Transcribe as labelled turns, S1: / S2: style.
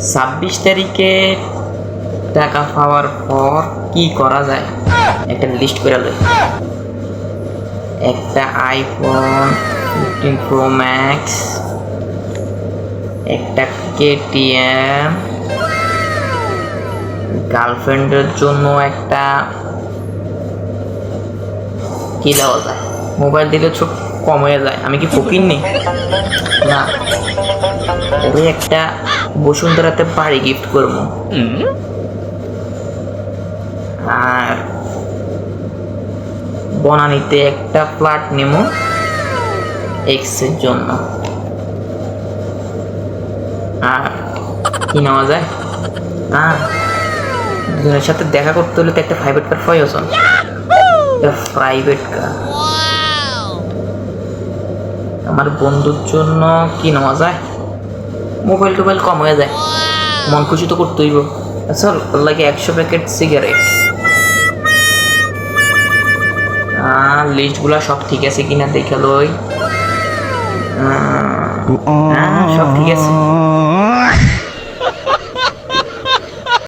S1: ছাব্বিশ তারিখে টাকা পাওয়ার পর কি করা যায়? একটা লিস্ট করে লই। একটা আইফোন ফিফটিন প্রো ম্যাক্স একটা কেটিএম গার্লফ্রেন্ডের জন্য একটা কি দেওয়া যায়? মোবাইল দিলে চোখ কম হয়ে যায়। আমি কি ফকির নি? না। একটা বসুন্ধরাতে বাড়ি গিফট করব। আর বনানীতে একটা ফ্ল্যাট নেব এক্সের জন্য। আর কি নেওয়া যায়? হ্যাঁ দুজনের সাথে দেখা করতে হলে তো একটা প্রাইভেট কার প্রয়োজন একটা প্রাইভেট কার আমার বন্ধুর জন্য কি নেওয়া যায়? মোবাইল টোবাইল কম হয়ে যায়। মন খুশি তো করতেই স্যার, লাগে একশো প্যাকেট সিগারেট। লিস্টগুলো সব ঠিক আছে কিনা দেখে লই। সব ঠিক আছে।